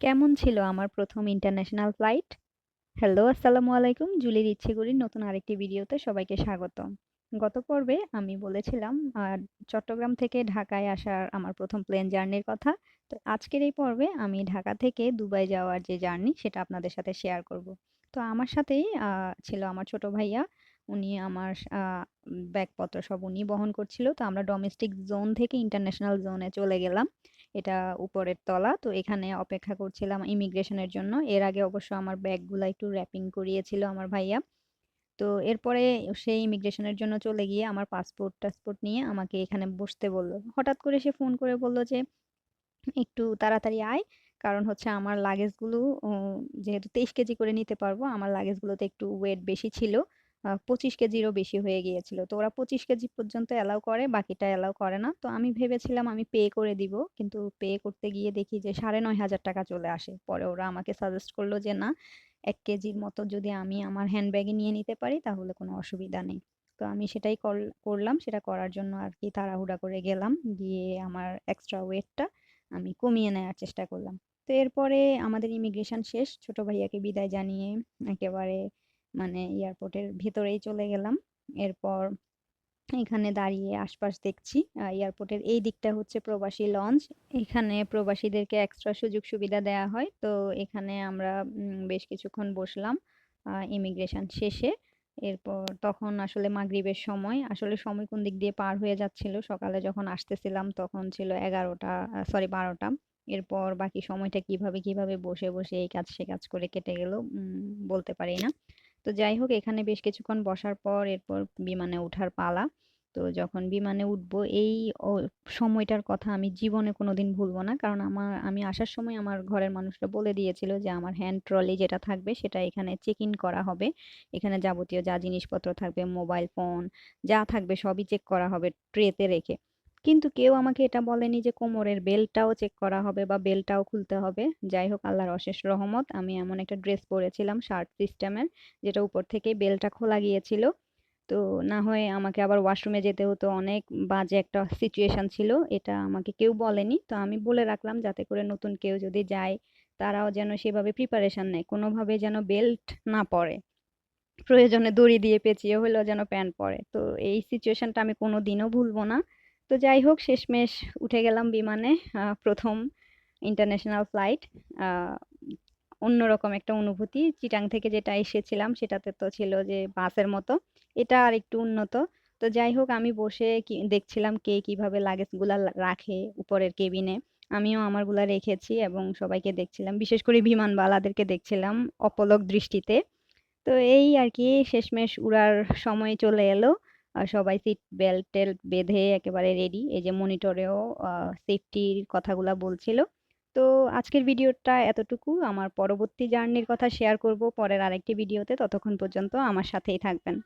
কেমন ছিল আমার প্রথম ইন্টারন্যাশনাল ফ্লাইট? হ্যালো, আসসালামু আলাইকুম। জুলির ইচ্ছেগুড়ির নতুন আরেকটি ভিডিওতে সবাইকে স্বাগতম। গত পর্বে আমি বলেছিলাম চট্টগ্রাম থেকে ঢাকায় আসার আমার প্রথম প্লেন জার্নির কথা। তো আজকের এই পর্বে আমি ঢাকা থেকে দুবাই যাওয়ার যে জার্নি সেটা আপনাদের সাথে শেয়ার করব। তো আমার সাথেই ছিল আমার ছোট ভাইয়া। উনি আমার ব্যাগপত্র সব উনি বহন করছিল। তো আমরা ডোমেস্টিক জোন থেকে ইন্টারন্যাশনাল জোনে চলে গেলাম। এটা উপরের তলা। তো এখানে অপেক্ষা করছিলাম ইমিগ্রেশনের জন্য। এর আগে অবশ্য আমার ব্যাগগুলো একটু র‍্যাপিং করিয়েছিল আমার ভাইয়া। তো এরপরে সেই ইমিগ্রেশনের জন্য চলে গিয়ে আমার পাসপোর্ট-টাসপোর্ট নিয়ে আমাকে এখানে বসতে বলল। হঠাৎ করে সে ফোন করে বলল যে, "একটু তাড়াতাড়ি আয়।" কারণ হচ্ছে আমার লাগেজগুলো যেহেতু ২৩ কেজি করে নিতে পারব, আমার লাগেজগুলোতে একটু ওয়েট বেশি ছিল। ২৫ কেজিরও বেশি হয়ে গিয়েছিল। তো ওরা ২৫ কেজি পর্যন্ত অ্যালাউ করে, বাকিটা অ্যালাউ করে না। তো আমি ভেবেছিলাম আমি পে করে দিব। কিন্তু পে করতে গিয়ে দেখি যে ৳৯,৫০০ চলে আসে। পরে ওরা আমাকে সাজেস্ট করল যে, "না, এক কেজির মতো যদি আমি আমার হ্যান্ডব্যাগে নিয়ে নিতে পারি তাহলে কোনো অসুবিধা নেই।" তো আমি সেটাই কর করলাম। সেটা করার জন্য আর কি তাড়াহুড়া করে গেলাম। গিয়ে আমার এক্সট্রা ওয়েটটা আমি কমিয়ে নেওয়ার চেষ্টা করলাম। তো এরপরে আমাদের ইমিগ্রেশন শেষ। ছোট ভাইয়াকে বিদায় জানিয়ে একেবারে মানে এয়ারপোর্টের ভেতরেই চলে গেলাম। এরপর এখানে দাঁড়িয়ে আশপাশ দেখছি। এয়ারপোর্টের এই দিকটা হচ্ছে প্রবাসী লঞ্চ। এখানে প্রবাসীদেরকে এক্সট্রা সুযোগ সুবিধা দেয়া হয়। তো এখানে আমরা বেশ কিছুক্ষণ বসলাম ইমিগ্রেশন শেষে। এরপর তখন আসলে মাগরিবের সময়। আসলে সময় কোন দিক দিয়ে পার হয়ে যাচ্ছিল, সকালে যখন আসতেছিলাম তখন ছিল এগারোটা সরি ১২টা। এরপর বাকি সময়টা কীভাবে, কীভাবে বসে, বসে এই কাজ সে কাজ করে কেটে গেল বলতে পারি না। তো যাই হোক, এখানে বেশ কিছুক্ষণ বসার পর এরপর বিমানে ওঠার পালা। তো যখন বিমানে উঠব, এই সময়টার কথা আমি জীবনে কোনো দিন ভুলবো না। কারণ আমার, আমি আসার সময় আমার ঘরের মানুষরা বলে দিয়েছিল যে, আমার হ্যান্ড ট্রলি যেটা থাকবে, সেটা এখানে চেক ইন করা হবে। এখানে যাবতীয় যা জিনিসপত্র থাকবে, মোবাইল ফোন, যা থাকবে সবই চেক করা হবে ট্রেতে রেখে। কিন্তু কেউ আমাকে এটা বলেনি যে কোমরের বেল্টটাও চেক করা হবে বা বেল্টটাও খুলতে হবে। যাই হোক, আল্লাহর অশেষ রহমত, আমি এমন একটা ড্রেস পরেছিলাম শার্ট সিস্টেমের, যেটা উপর থেকেই বেল্টটা খোলা গিয়েছিল। তো না হয় আমাকে আবার ওয়াশরুমে যেতে হতো। অনেক বাজে একটা সিচুয়েশন ছিল। এটা আমাকে কেউ বলেনি। তো আমি বলে রাখলাম, যাতে করে নতুন কেউ যদি যায়, তারাও যেন সেভাবে প্রিপারেশন নেয়। কোনোভাবে যেন বেল্ট না পড়ে। প্রয়োজনে দড়ি দিয়ে পেঁচিয়ে হলেও যেন প্যান্ট পরে। তো এই সিচুয়েশনটা আমি কোনো দিনও ভুলবো না। তো যাই হোক, শেষমেশ উঠে গেলাম বিমানে। প্রথম ইন্টারন্যাশনাল ফ্লাইট। অন্যরকম একটা অনুভূতি। চিটাং থেকে যেটা এসেছিলাম সেটাতে তো ছিল যে বাসের মতো। এটা আর একটু উন্নত। তো যাই হোক, আমি বসে দেখছিলাম কে কীভাবে লাগেজগুলা রাখে উপরের কেবিনে। আমিও আমারগুলা রেখেছি এবং সবাইকে দেখছিলাম। বিশেষ করে বিমানবালাদেরকে দেখছিলাম অপলক দৃষ্টিতে। তো এই আর কি, শেষমেশ উড়ার সময় চলে এলো। সবাই সিট বেল্ট-টেল্ট বেঁধে একেবারে রেডি। এই যে মনিটরেও সেফটির কথাগুলা বলছিল। তো আজকের ভিডিওটা এতটুকু। আমার পরবর্তী জার্নির কথা শেয়ার করব পরের আরেকটি ভিডিওতে। ততক্ষণ পর্যন্ত আমার সাথেই থাকবেন।